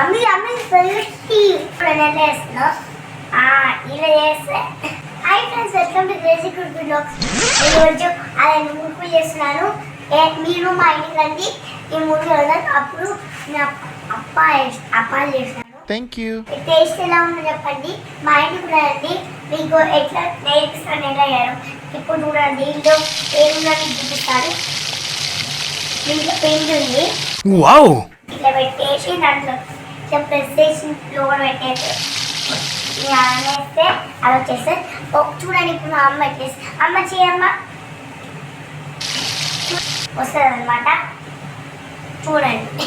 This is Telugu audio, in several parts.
అమ్మి అమ్మి పెళ్ళికి ఇప్పుడు ఇలా చేస్తే. Hi friends welcome to crazy good vlogs ఈరోజు అదే ముగ్గులు చేస్తున్నాను. మీరు మా ఇంటికి రండి. ఈ మూడు వెళ్దాం అప్పుడు నా అప్ప అప్పాలు చేసినాను థ్యాంక్ యూ టేస్ట్ ఎలా ఉందో చెప్పండి. మా ఇంటికి రండి. మీకు ఎట్లా నేర్పిస్తాను ఎలా చేయడం ఇప్పుడు చూడండి. ఇంట్లో ఏముందని చూపిస్తాను. దీంట్లో పెయింట్ ఉంది. వావ్ పెట్టేసి దాంట్లో ఇట్లా ప్రెస్ చేసి లోపల పెట్టేసి ఇలా అనేస్తే అలా వచ్చేస్తే ఓ, చూడండి ఇప్పుడు మా అమ్మ వచ్చేసి అమ్మ చేయమ్మ. వస్తుంది అనమాట చూడండి.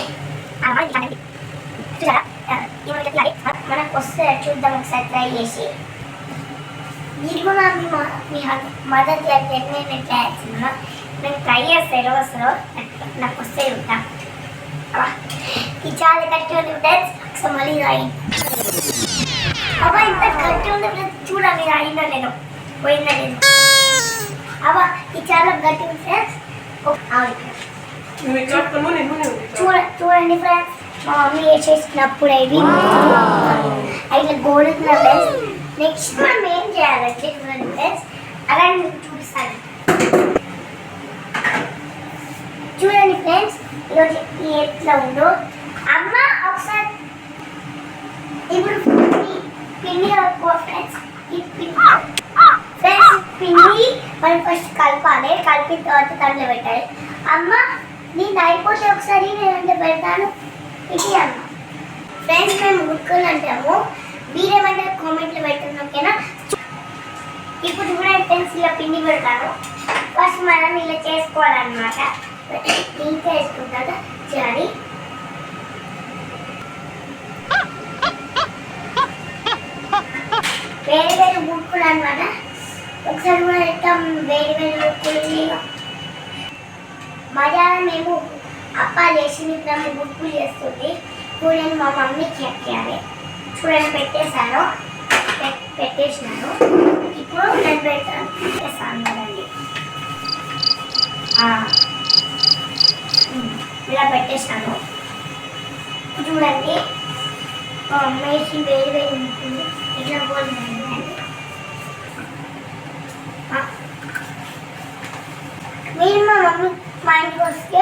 అమ్మ చూసారా? మనకు వస్తుంది చూద్దాం ఒకసారి ట్రై చేసి. మీరు కూడా మీ మీ మదర్ నేను నేను ట్రై చేస్తున్నా నేను ట్రై చేస్తే ఎలా వస్తుందో నాకు- వస్తే ఉంటా ఇది చాలా గట్టి ఉంది ఫ్రెండ్స్ ఒకసారి మళ్ళీ రాయి అబ్బా ఇంత గట్టి ఉంది ఫ్రెండ్స్ చూడండి రాయిందో నేను పోయిందో లేదు అబ్బా ఇది చాలా గట్టి ఉంది ఫ్రెండ్స్ నూనె నూనె. చూడ చూడండి ఫ్రెండ్స్ మా మమ్మీ వేసేసినప్పుడు అవి ఇట్లా గోడుతున్న ఫ్రెండ్స్ నెక్స్ట్ మనం ఏం చేయాలంటే ఫ్రెండ్స్ అలా మీకు చూపిస్తాను చూడండి ఫ్రెండ్స్ ఈరోజు ఈ ఎట్లా ఉందో ఇప్పుడు ఈ పిండి కలుపుకో ఫ్రెండ్స్ ఈ ఫ్రెండ్స్ పిండి మనం ఫస్ట్ కలపాలి కలిపిన తర్వాత దాంట్లో పెట్టాలి. అమ్మ నేను అయిపోతే ఒకసారి నేనంటే పెడతాను. ఇది అమ్మ. ఫ్రెండ్స్ మేము ముక్కలు అంటాము. మీరేమంటే కామెంట్లు పెట్టండి ఓకేనా? ఇప్పుడు చూడండి ఫ్రెండ్స్ ఇలా పిండి పెడతాను ఫస్ట్ మనం ఇలా చేసుకోవాలన్నమాట. ఇంకా వేసుకుంటాక చేయాలి వేరే వేరే ముక్కులు అనమాట ఒకసారి కూడా వేరే వేరే ముక్కులు మధ్యాహ్నం మేము అప్పాలు వేసి మేము ముక్కులు చేస్తుంది కూరని మా మమ్మీ చెక్కాలి చూడండి పెట్టేశాను. పె- పెట్టేసినాను. ఇప్పుడు నేను పెట్టాను పెట్టేస్తాను ఇలా పెట్టేసాను చూడండి మా అమ్మాయికి వేడి వేడి ఉంటుంది. ఇట్లా పోతుంది మా ఇంట్లో వస్తే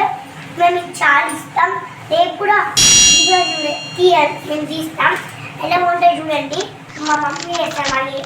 మేము చాలా ఇస్తాం. రేపు కూడా తీయాలి మేము తీస్తాం ఎలా ఉంటే చూడండి. మా మమ్మీ చేస్తాం మళ్ళీ